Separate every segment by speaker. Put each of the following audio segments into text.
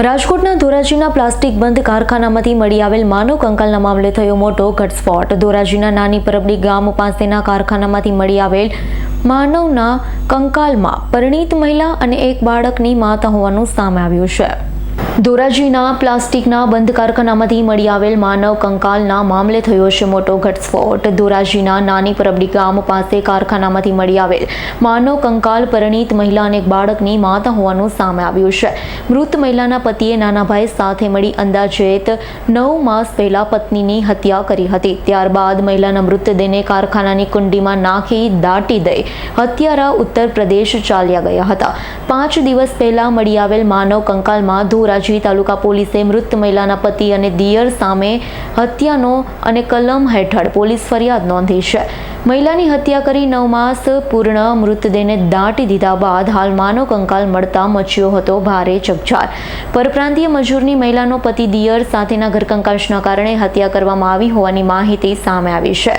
Speaker 1: રાજકોટના ધોરાજીના પ્લાસ્ટિક બંધ કારખાનામાંથી મળી આવેલ માનવ કંકાલના મામલે થયો મોટો ઘટસ્ફોટ. ધોરાજીના નાની પરબડી ગામ પાસેના કારખાનામાંથી મળી આવેલ માનવના કંકાલમાં પરિણીત મહિલા અને એક બાળકની માતા હોવાનું સામે આવ્યું છે. ધોરાજીના પ્લાસ્ટિકના બંધ કારખાનામાંથી મળી આવેલ માનવ કંકાલના મામલે થયો છે મોટો ઘટસ્ફોટ. ધોરાજીના નાની પરબડી ગામ પાસે કારખાનામાંથી મળી આવેલ માનવ કંકાલ પરિણીત મહિલા અને એક બાળકની માતા હોવાનું સામે આવ્યું છે. મૃત મહિલાના પતિએ નાના ભાઈ સાથે મળી અંદાજેત નવ માસ પહેલા પત્નીની હત્યા કરી હતી. ત્યારબાદ મહિલાના મૃતદેહને કારખાનાની કુંડીમાં નાખી દાટી દઈ હત્યારા ઉત્તર પ્રદેશ ચાલ્યા ગયા હતા. પાંચ દિવસ પહેલા મળી આવેલ માનવ કંકાલમાં ધોરાજી તાલુકા પોલીસે મૃત મહિલાના પતિ અને દિયર સામે હત્યાનો અને કલમ હેઠળ પોલીસ ફરિયાદ નોંધી છે. મહિલાની હત્યા કરી નવ માસ પૂર્ણ મૃતદેહને દાટી દીધા બાદ હાલ માનો કંકાલ મળતા મચ્યો હતો ભારે ચકચાર. પરપ્રાંતીય મજૂરની મહિલાનો પતિ દિયર સાથેના ઘરકંકાશના કારણે હત્યા કરવામાં આવી હોવાની માહિતી સામે આવી છે.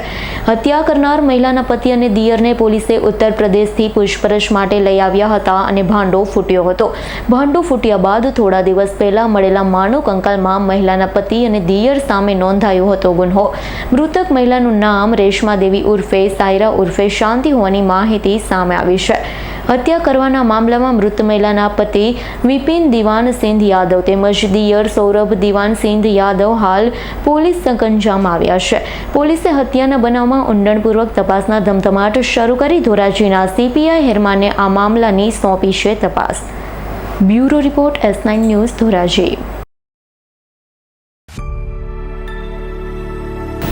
Speaker 1: હત્યા કરનાર મહિલાના પતિ અને દિયરને પોલીસે ઉત્તર પ્રદેશથી પૂછપરછ માટે લઈ આવ્યા હતા અને ભાંડો ફૂટ્યો હતો. ભાંડો ફૂટ્યા બાદ થોડા દિવસ પહેલા મળેલા માનો કંકાલમાં મહિલાના પતિ અને દિયર સામે નોંધાયો હતો ગુન્હો. મૃતક મહિલાનું નામ રેશમા દેવી ઉર્ફે સાયરા ઉર્ફે શાંતિ હોવાની માહિતી સામે આવી છે. હત્યા કરવાના મામલામાં મૃત મહિલાના પતિ વિપિન દિવાન સિંધ યાદવ તેમજ દિયર સૌરભ દિવાન સિંધ યાદવ હાલ પોલીસ સંકંજામાં આવ્યા છે. પોલીસે હત્યાના બનાવમાં ઊંડાણપૂર્વક તપાસના ધમધમાટ શરૂ કરી ધોરાજીના સીપીઆઈ હેરમાને આ મામલાની સોંપી છે તપાસ. Bureau report S nine news Dhoraji.